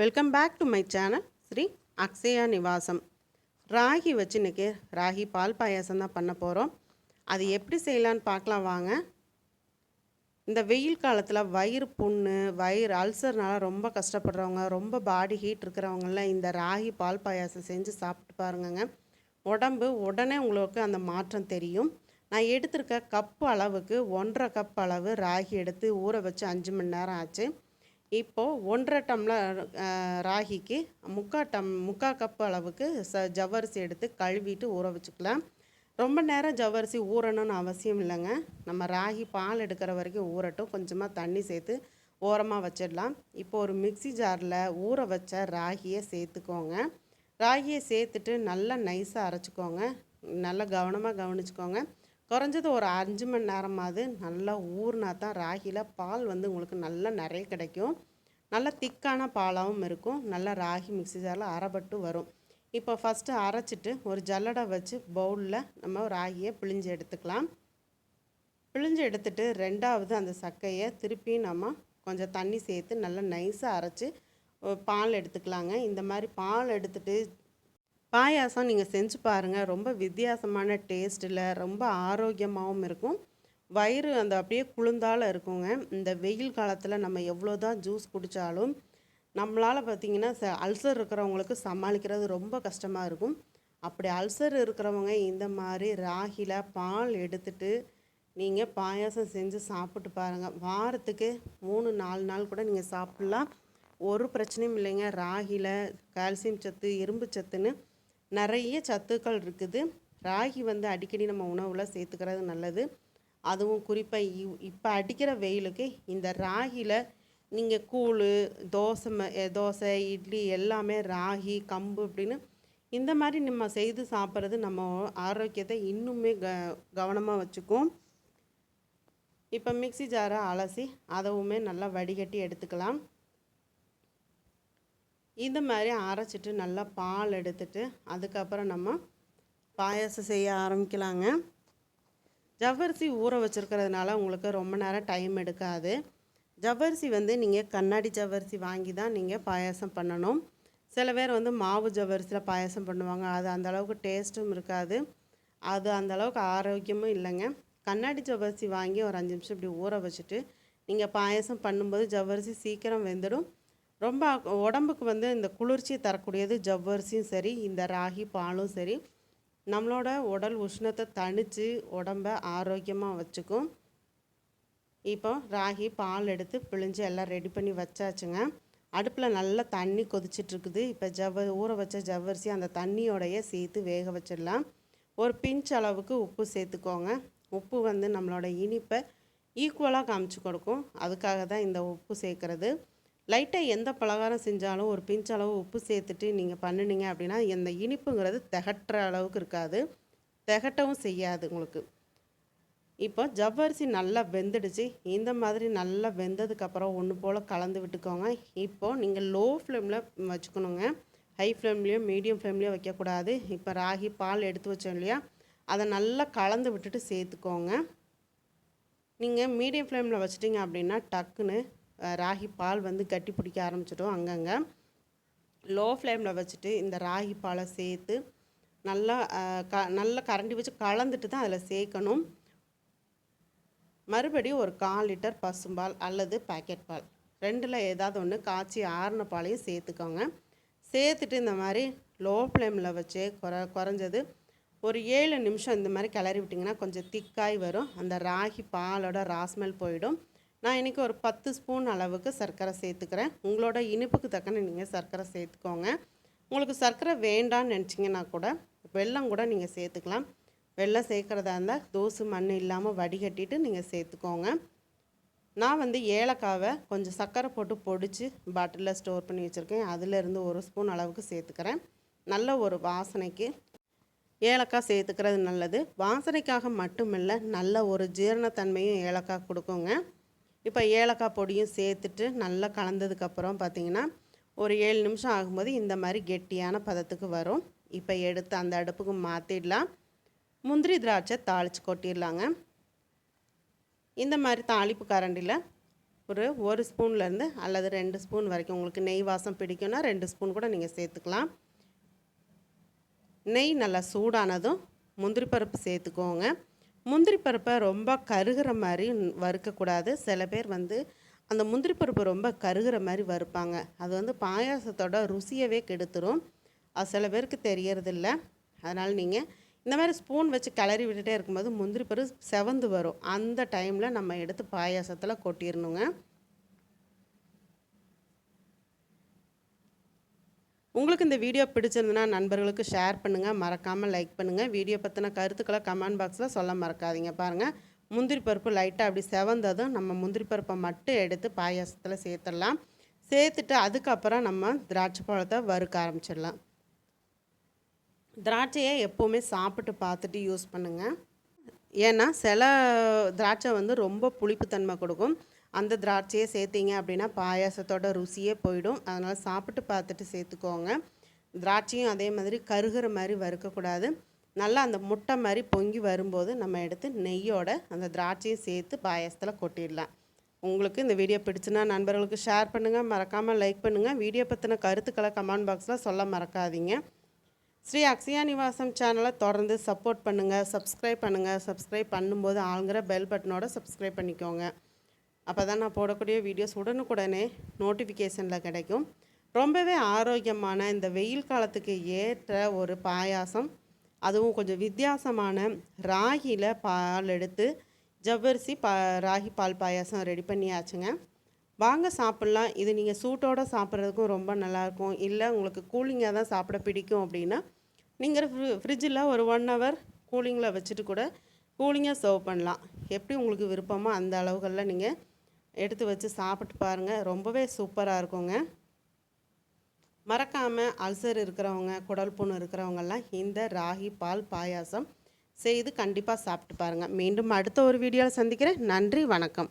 Welcome back to my channel Sri Akshaya Nivasam ragi வச்சு இன்னைக்கு ராகி பால் பாயாசம் தான் பண்ண போகிறோம் அது எப்படி செய்யலான்னு பார்க்கலாம் வாங்க. இந்த வெயில் காலத்தில் வயிறு புண்ணு வயிறு அல்சர்னால ரொம்ப கஷ்டப்படுறவங்க ரொம்ப பாடி ஹீட் இருக்கிறவங்களாம் இந்த ராகி பால் பாயாசம் செஞ்சு சாப்பிட்டு பாருங்கங்க. உடம்பு உடனே உங்களுக்கு அந்த மாற்றம் தெரியும். நான் எடுத்திருக்க கப் அளவுக்கு ஒன்றரை கப் அளவு ராகி எடுத்து ஊற வச்சு அஞ்சு மணி நேரம் ஆச்சு. இப்போது ஒன்றரை டம்ளர் ராகிக்கு முக்கா டம் முக்கா கப் அளவுக்கு ச ஜவ்வரிசி எடுத்து கழுவிட்டு ஊற வச்சுக்கலாம். ரொம்ப நேரம் ஜவ்வரிசி ஊறணும்னு அவசியம் இல்லைங்க. நம்ம ராகி பால் எடுக்கிற வரைக்கும் ஊறட்டும். கொஞ்சமாக தண்ணி சேர்த்து ஓரமாக வச்சிடலாம். இப்போ ஒரு மிக்ஸி ஜாரில் ஊற வச்ச ராகியை சேர்த்துக்கோங்க. ராகியை சேர்த்துட்டு நல்லா நைஸாக அரைச்சிக்கோங்க. நல்லா கவனமாக கவனிச்சுக்கோங்க. குறைஞ்சது ஒரு அஞ்சு மணி நேரமாவது நல்லா ஊறினா தான் ராகியில் பால் வந்து உங்களுக்கு நல்லா நிறைய கிடைக்கும். நல்லா திக்கான பாலாகவும் இருக்கும். நல்லா ராகி மிக்ஸி ஜாரில் அரைப்பட்டு வரும். இப்போ ஃபஸ்ட்டு அரைச்சிட்டு ஒரு ஜல்லடை வச்சு பவுலில் நம்ம ராகியை பிழிஞ்சு எடுத்துக்கலாம். பிழிஞ்சு எடுத்துட்டு ரெண்டாவது அந்த சக்கையை திருப்பி நம்ம கொஞ்சம் தண்ணி சேர்த்து நல்லா நைஸாக அரைச்சி பால் எடுத்துக்கலாங்க. இந்த மாதிரி பால் எடுத்துட்டு பாயாசம் நீங்கள் செஞ்சு பாருங்கள் ரொம்ப வித்தியாசமான டேஸ்ட்டில் ரொம்ப ஆரோக்கியமாகவும் இருக்கும். வயிறு அந்த அப்படியே குளிர்ந்தால இருக்குங்க. இந்த வெயில் காலத்தில் நம்ம எவ்வளோ தான் ஜூஸ் குடித்தாலும் நம்மளால் பார்த்தீங்கன்னா ச அல்சர் இருக்கிறவங்களுக்கு சமாளிக்கிறது ரொம்ப கஷ்டமாக இருக்கும். அப்படி அல்சர் இருக்கிறவங்க இந்த மாதிரி ராகில பால் எடுத்துட்டு நீங்கள் பாயாசம் செஞ்சு சாப்பிட்டு பாருங்கள் வாரத்துக்கு மூணு நாலு நாள் கூட நீங்கள் சாப்பிட்லாம். ஒரு பிரச்சனையும் இல்லைங்க. ராகில கால்சியம் சத்து இரும்பு சத்துன்னு நிறைய சத்துக்கள் இருக்குது. ராகி வந்து அடிக்கடி நம்ம உணவில் சேர்த்துக்கிறது நல்லது. அதுவும் குறிப்பாக இப்போ அடிக்கிற வெயிலுக்கு இந்த ராகியில் நீங்கள் கூழ் தோசை ம- தோசை இட்லி எல்லாமே ராகி கம்பு அப்படின்னு இந்த மாதிரி நம்ம செய்து சாப்பிட்றது நம்ம ஆரோக்கியத்தை இன்னுமே க கவனமாக வச்சுக்கும். இப்போ மிக்ஸி ஜாரை அலசி அதவுமே நல்லா வடிகட்டி எடுத்துக்கலாம். இந்த மாதிரி அரைச்சிட்டு நல்லா பால் எடுத்துட்டு அதுக்கப்புறம் நம்ம பாயாசம் செய்ய ஆரம்பிக்கலாங்க. ஜவ்வரிசி ஊற வச்சுருக்கிறதுனால உங்களுக்கு ரொம்ப நேரம் டைம் எடுக்காது. ஜவ்வரிசி வந்து நீங்கள் கண்ணாடி ஜவ்வரிசி வாங்கி தான் நீங்கள் பாயாசம் பண்ணணும். சில பேர் வந்து மாவு ஜவ்வரிசியில் பாயாசம் பண்ணுவாங்க. அது அந்தளவுக்கு டேஸ்ட்டும் இருக்காது. அது அந்தளவுக்கு ஆரோக்கியமும் இல்லைங்க. கண்ணாடி ஜவ்வரிசி வாங்கி ஒரு அஞ்சு நிமிஷம் இப்படி ஊற வச்சுட்டு நீங்கள் பாயாசம் பண்ணும்போது ஜவ்வரிசி சீக்கிரம் வெந்துடும். ரொம்ப உடம்புக்கு வந்து இந்த குளிர்ச்சியை தரக்கூடியது ஜவ்வரிசியும் சரி இந்த ராகி பாலும் சரி. நம்மளோட உடல் உஷ்ணத்தை தணித்து உடம்ப ஆரோக்கியமாக வச்சுக்கும். இப்போ ராகி பால் எடுத்து பிழிஞ்சு எல்லாம் ரெடி பண்ணி வச்சாச்சுங்க. அடுப்பில் நல்லா தண்ணி கொதிச்சிட்ருக்குது. இப்போ ஜவ்வ ஊற வச்ச ஜவ்வரிசி அந்த தண்ணியோடைய சேர்த்து வேக வச்சிடலாம். ஒரு பிஞ்ச் அளவுக்கு உப்பு சேர்த்துக்கோங்க. உப்பு வந்து நம்மளோட இனிப்பை ஈக்குவலாக காமிச்சு கொடுக்கும். அதுக்காக தான் இந்த உப்பு சேர்க்குறது. லைட்டாக எந்த பலகாரம் செஞ்சாலும் ஒரு பிஞ்ச் அளவு உப்பு சேர்த்துட்டு நீங்கள் பண்ணினீங்க அப்படின்னா இந்த இனிப்புங்கிறது திகட்டுற அளவுக்கு இருக்காது. திகட்டவும் செய்யாது உங்களுக்கு. இப்போ ஜவ்வரிசி நல்லா வெந்துடுச்சு. இந்த மாதிரி நல்லா வெந்ததுக்கப்புறம் ஒன்று போல் கலந்து விட்டுக்கோங்க. இப்போது நீங்கள் லோ ஃப்ளேமில் வச்சுக்கணுங்க. ஹை ஃப்ளேம்லேயோ மீடியம் ஃப்ளேம்லேயோ வைக்கக்கூடாது. இப்போ ராகி பால் எடுத்து வச்சோம் இல்லையா? அதை நல்லா கலந்து விட்டுட்டு சேர்த்துக்கோங்க. நீங்கள் மீடியம் ஃப்ளேமில் வச்சிட்டிங்க அப்படின்னா டக்குன்னு ராகி பால் வந்து கட்டி பிடிக்க ஆரம்பிச்சிடும் அங்கங்கே. லோ ஃப்ளேமில் வச்சுட்டு இந்த ராகி பாலை சேர்த்து நல்லா க நல்லா கரண்டி வச்சு கலந்துட்டு தான் அதில் சேர்க்கணும். மறுபடியும் ஒரு கால் லிட்டர் பசும்பால் அல்லது பாக்கெட் பால். ரெண்டில் ஏதாவது ஒன்று காய்ச்சி ஆறின பாலையும் சேர்த்துக்கோங்க. சேர்த்துட்டு இந்த மாதிரி லோ ஃப்ளேமில் வச்சு குற குறைஞ்சது ஒரு ஏழு நிமிஷம் இந்த மாதிரி கிளறி விட்டிங்கன்னா கொஞ்சம் திக்காய் வரும். அந்த ராகி பாலோட ராஸ்மெல் போயிடும். நான் இன்றைக்கி ஒரு பத்து ஸ்பூன் அளவுக்கு சர்க்கரை சேர்த்துக்கிறேன். உங்களோட இனிப்புக்கு தக்கன நீங்கள் சர்க்கரை சேர்த்துக்கோங்க. உங்களுக்கு சர்க்கரை வேண்டான்னு நினச்சிங்கன்னா கூட வெல்லம் கூட நீங்கள் சேர்த்துக்கலாம். வெள்ளம் சேர்க்குறதா இருந்தால் தோசை மண் இல்லாமல் வடிகட்டிட்டு நீங்கள் சேர்த்துக்கோங்க. நான் வந்து ஏலக்காவை கொஞ்சம் சர்க்கரை போட்டு பொடிச்சு பாட்டிலில் ஸ்டோர் பண்ணி வச்சுருக்கேன். அதிலிருந்து ஒரு ஸ்பூன் அளவுக்கு சேர்த்துக்கிறேன். நல்ல ஒரு வாசனைக்கு ஏலக்காய் சேர்த்துக்கிறது நல்லது. வாசனைக்காக மட்டுமில்லை நல்ல ஒரு ஜீரணத்தன்மையும் ஏலக்காய் கொடுக்குங்க. இப்போ ஏலக்காய் பொடியும் சேர்த்துட்டு நல்லா கலந்ததுக்கப்புறம் பார்த்தீங்கன்னா ஒரு ஏழு நிமிஷம் ஆகும்போது இந்த மாதிரி கெட்டியான பதத்துக்கு வரும். இப்போ எடுத்து அந்த அடுப்புக்கு மாற்றிடலாம் முந்திரி திராட்சை தாளித்து கொட்டிடலாங்க. இந்த மாதிரி தாளிப்பு கரண்டியில் ஒரு ஒரு ஸ்பூன்லேருந்து அல்லது ரெண்டு ஸ்பூன் வரைக்கும் உங்களுக்கு நெய் வாசம் பிடிக்கும்னா ரெண்டு ஸ்பூன் கூட நீங்கள் சேர்த்துக்கலாம். நெய் நல்லா சூடானதும் முந்திரி பருப்பு சேர்த்துக்கோங்க. முந்திரி பருப்பை ரொம்ப கருகிற மாதிரி வறுக்கக்கூடாது. சில பேர் வந்து அந்த முந்திரி பருப்பு ரொம்ப கருகிற மாதிரி வறுப்பாங்க. அது வந்து பாயாசத்தோட ருசியவே கெடுத்துரும். அது சில பேருக்கு தெரியறதில்ல. அதனால் நீங்கள் இந்த மாதிரி ஸ்பூன் வச்சு கிளறி விட்டுட்டே இருக்கும்போது முந்திரி பருப்பு செவந்து வரும். அந்த டைமில் நம்ம எடுத்து பாயாசத்தில் கொட்டிடணுங்க உங்களுக்கு இந்த வீடியோ பிடிச்சிருந்துன்னா நண்பர்களுக்கு ஷேர் பண்ணுங்கள் மறக்காமல் லைக் பண்ணுங்கள் வீடியோ பற்றின கருத்துக்களை கமெண்ட் பாக்ஸில் சொல்ல மறக்காதீங்க. பாருங்கள் முந்திரி பருப்பு லைட்டாக அப்படி செவந்ததும் நம்ம முந்திரி பருப்பை மட்டும் எடுத்து பாயாசத்தில் சேர்த்துடலாம். சேர்த்துட்டு அதுக்கப்புறம் நம்ம திராட்சை பழத்தை வறுக்க ஆரம்பிச்சிடலாம். திராட்சையை எப்போவுமே சாப்பிட்டு பார்த்துட்டு யூஸ் பண்ணுங்கள் ஏன்னா சில திராட்சை வந்து ரொம்ப புளிப்புத்தன்மை கொடுக்கும். அந்த திராட்சையை சேர்த்திங்க அப்படின்னா பாயாசத்தோட ருசியே போயிடும். அதனால் சாப்பிட்டு பார்த்துட்டு சேர்த்துக்கோங்க. திராட்சையும் அதே மாதிரி கருகிற மாதிரி வறுக்கக்கூடாது. நல்லா அந்த முட்டை மாதிரி பொங்கி வரும்போது நம்ம எடுத்து நெய்யோட அந்த திராட்சையும் சேர்த்து பாயாசத்தில் கொட்டிடலாம். உங்களுக்கு இந்த வீடியோ பிடிச்சுன்னா நண்பர்களுக்கு ஷேர் பண்ணுங்கள் மறக்காமல் லைக் பண்ணுங்கள் வீடியோ பற்றின கருத்துக்களை கமெண்ட் பாக்ஸில் சொல்ல மறக்காதீங்க. ஸ்ரீ அக்ஷயா நிவாசம் சேனலை தொடர்ந்து சப்போர்ட் பண்ணுங்கள் சப்ஸ்கிரைப் பண்ணுங்கள் சப்ஸ்கிரைப் பண்ணும்போது ஆளுங்கிற பெல் பட்டனோட சப்ஸ்கிரைப் பண்ணிக்கோங்க. அப்போ தான் நான் போடக்கூடிய வீடியோஸ் உடனுக்குடனே நோட்டிஃபிகேஷனில் கிடைக்கும். ரொம்பவே ஆரோக்கியமான இந்த வெயில் காலத்துக்கு ஏற்ற ஒரு பாயாசம். அதுவும் கொஞ்சம் வித்தியாசமான ராகியில் பால் எடுத்து ஜவ்வரிசி பா ராகி பால் பாயாசம் ரெடி பண்ணியாச்சுங்க. வாங்க சாப்பிட்லாம். இது நீங்கள் சூட்டோடு சாப்பிட்றதுக்கும் ரொம்ப நல்லாயிருக்கும். இல்லை உங்களுக்கு கூலிங்காக தான் சாப்பிட பிடிக்கும் அப்படின்னா நீங்கள் ஃப்ரி ஃப்ரிட்ஜில் ஒரு ஒன் ஹவர் கூலிங்கில் வச்சுட்டு கூட கூலிங்காக சர்வ் பண்ணலாம். எப்படி உங்களுக்கு விருப்பமோ அந்த அளவுகளில் நீங்கள் எடுத்து வச்சு சாப்பிட்டு பாருங்கள் ரொம்பவே சூப்பராக இருக்குங்க. மறக்காமல் அல்சர் இருக்கிறவங்க குடல் புண்ணு இருக்கிறவங்கெல்லாம் இந்த ராகி பால் பாயாசம் செய்து கண்டிப்பாக சாப்பிட்டு பாருங்கள் மீண்டும் அடுத்த ஒரு வீடியோவில் சந்திக்கிறேன். நன்றி வணக்கம்.